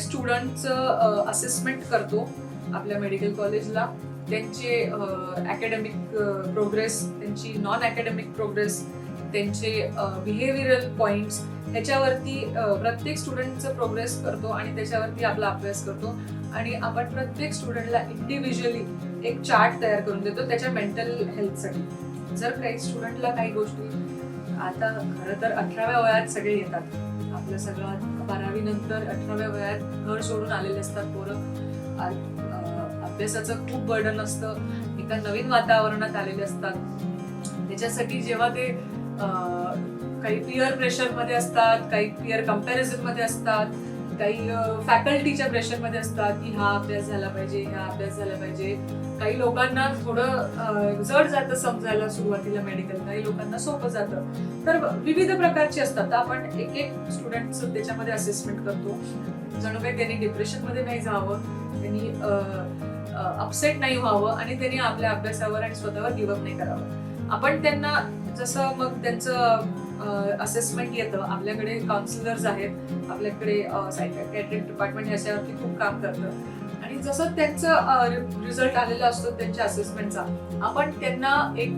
प्रत्येक स्टुडंटचं असेसमेंट करतो आपल्या मेडिकल कॉलेजला त्यांचे अकॅडमिक प्रोग्रेस त्यांची नॉन अकॅडमिक प्रोग्रेस त्यांचे बिहेवियरल पॉईंट्स ह्याच्यावरती प्रत्येक स्टुडंटचं प्रोग्रेस करतो आणि त्याच्यावरती आपला अभ्यास करतो. आणि आपण प्रत्येक स्टुडंटला इंडिव्हिज्युअली एक चार्ट तयार करून देतो त्याच्या मेंटल हेल्थसाठी जर काही स्टुडंटला काही गोष्टी आता खरं तर अठराव्या वयात सगळे येतात. आपलं सगळं बारावी नंतर अठराव्या वयात घर सोडून आलेले असतात पोरं. अभ्यासाचं खूप बर्डन असतं. एका नवीन वातावरणात आलेले असतात. त्याच्यासाठी जेव्हा ते काही पिअर प्रेशरमध्ये असतात काही पिअरमध्ये असतात काही फॅकल्टीच्या प्रेशरमध्ये असतात की हा अभ्यास झाला पाहिजे हा अभ्यास झाला पाहिजे. काही लोकांना थोडं जड जातं समजायला सुरुवातीला मेडिकल काही लोकांना सोपं जातं. तर विविध प्रकारची असतात. तर आपण एक एक स्टुडंट त्याच्यामध्ये असेसमेंट करतो. जणू काही त्यांनी डिप्रेशनमध्ये नाही जावं त्यांनी अपसेट नाही व्हावं आणि त्यांनी आपल्या अभ्यासावर आणि स्वतःवर गिवअप नाही करावं. आपण त्यांना जसं मग त्यांचं असेसमेंट येतं. आपल्याकडे काउन्सिलर्स आहेत. आपल्याकडे सायकॅट्रिक डिपार्टमेंट याच्यावरती खूप काम करतं. आणि जसं त्यांचं रिझल्ट आलेला असतो त्यांच्या असेसमेंटचा आपण त्यांना एक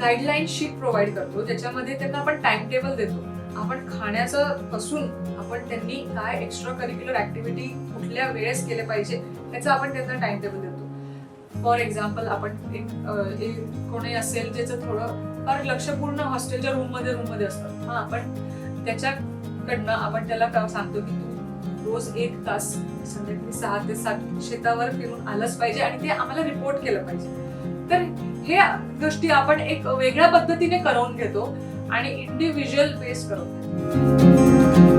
गाईडलाईन शीट प्रोव्हाइड करतो. ज्याच्यामध्ये त्यांना आपण टाइम टेबल देतो. आपण खाण्याचं पासून आपण त्यांनी काय एक्स्ट्रा करिक्युलर ऍक्टिव्हिटी कुठल्या वेळेस केले पाहिजे त्याचं आपण त्यांना टाइम टेबल देतो. फॉर एक्झाम्पल आपण एक एक कोणी असेल ज्याचं थोडं फार लक्षपूर्ण हॉस्टेलच्या रूममध्ये रूममध्ये असतं. हा. आपण त्याच्याकडनं आपण त्याला सांगतो की तू रोज एक तास संध्याकाळी सहा ते सात शेतावर फिरून आलंच पाहिजे आणि ते आम्हाला रिपोर्ट केलं पाहिजे. तर हे गोष्टी आपण एक वेगळ्या पद्धतीने करवून घेतो आणि इंडिव्हिज्युअल बेस करवून घेतो